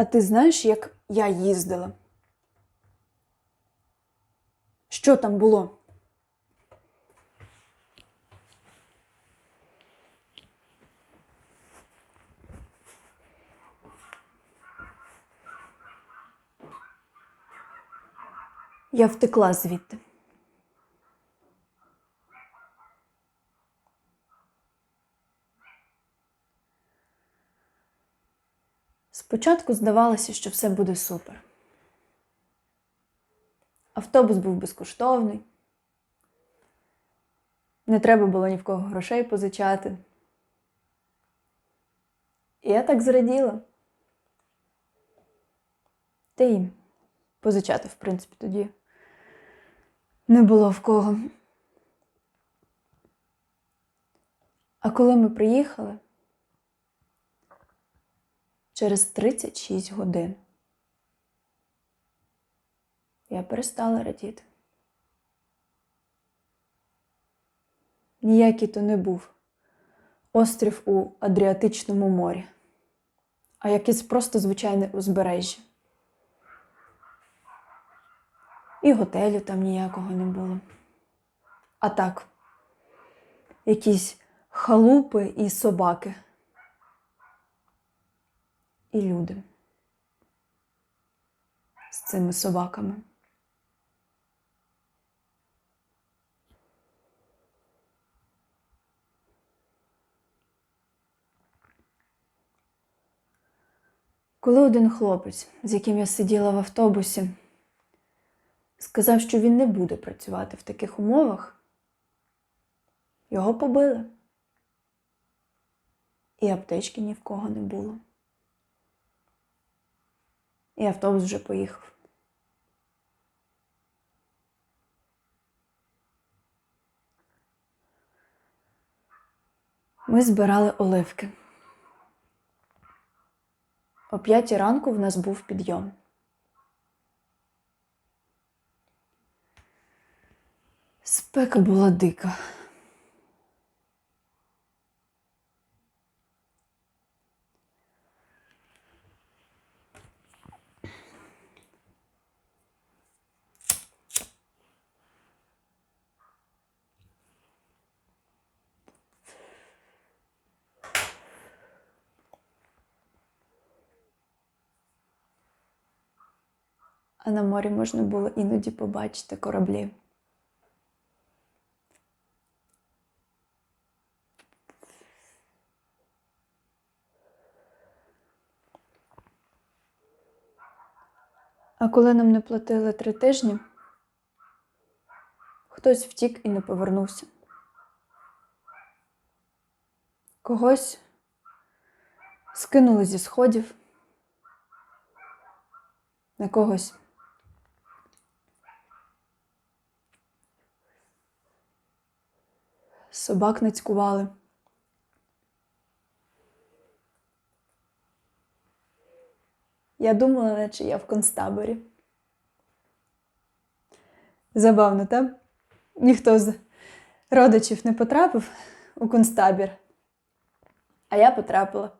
А ти знаєш, як я їздила? Що там було? Я втекла звідти. Спочатку здавалося, що все буде супер. Автобус був безкоштовний. Не треба було ні в кого грошей позичати. І я так зраділа. Та й позичати, в принципі, тоді не було в кого. А коли ми приїхали, через 36 годин я перестала радіти. Ніякий то не був острів у Адріатичному морі, а якесь просто звичайне узбережжя. І готелю там ніякого не було. А так, якісь халупи і собаки. І люди з цими собаками. Коли один хлопець, з яким я сиділа в автобусі, сказав, що він не буде працювати в таких умовах, його побили. І аптечки ні в кого не було. І автобус вже поїхав. Ми збирали оливки. О п'ятій ранку в нас був підйом. Спека була дика. А на морі можна було іноді побачити кораблі. А коли нам не платили три тижні, хтось втік і не повернувся. Когось скинули зі сходів, на когось собак нацькували. Я думала, наче я в концтаборі. Забавно, так? Ніхто з родичів не потрапив у концтабір, а я потрапила.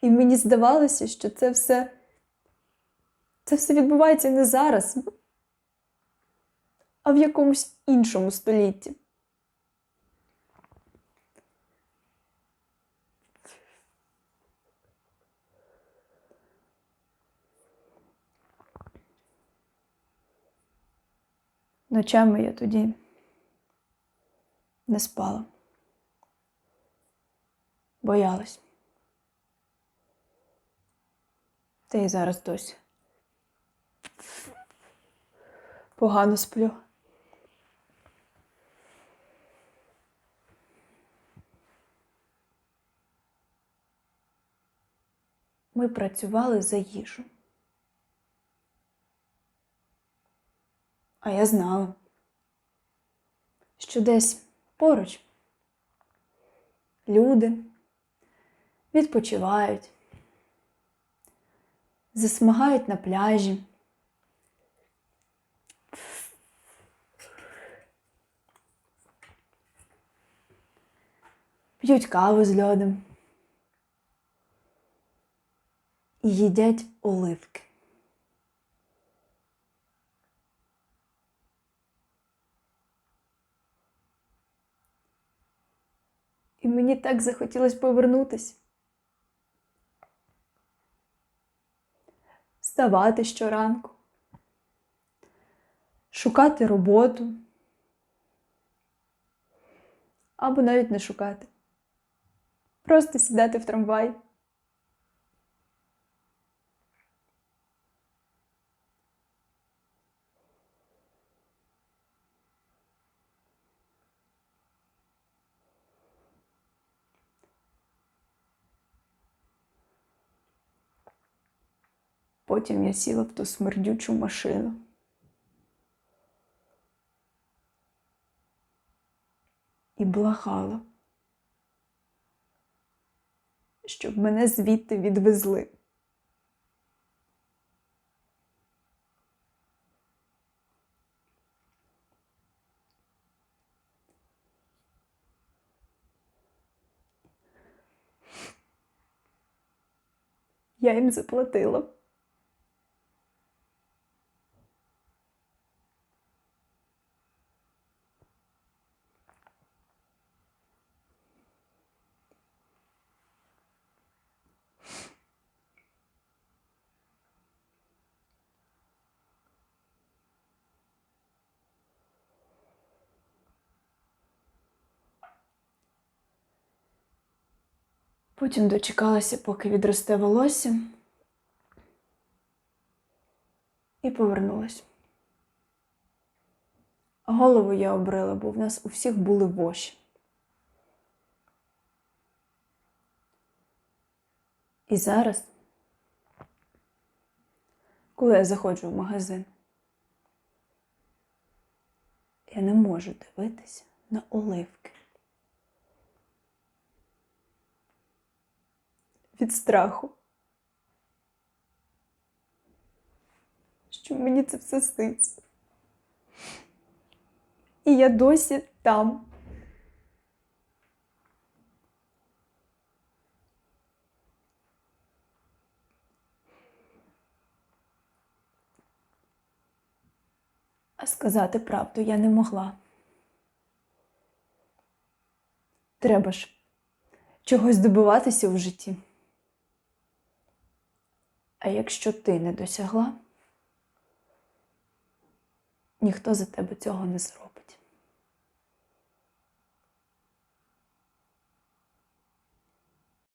І мені здавалося, що це все, це все відбувається не зараз, а в якомусь іншому столітті. Ночами я тоді не спала. Боялась. Та й зараз досі. Погано сплю. Ми працювали за їжу. А я знала, що десь поруч люди відпочивають, засмагають на пляжі. П'ють каву з льодом. Їдять оливки. І мені так захотілося повернутися. Вставати щоранку, шукати роботу або навіть не шукати. Просто сідати в трамвай. Потім я сіла в ту смердючу машину. І благала, щоб мене звідти відвезли. Я їм заплатила. Потім дочекалася, поки відросте волосся, і повернулась. Голову я обрила, бо в нас у всіх були воші. І зараз, коли я заходжу в магазин, я не можу дивитися на оливки. Від страху. Що мені це все сниться. І я досі там. А сказати правду я не могла. Треба ж чогось добиватися в житті. А якщо ти не досягла, ніхто за тебе цього не зробить.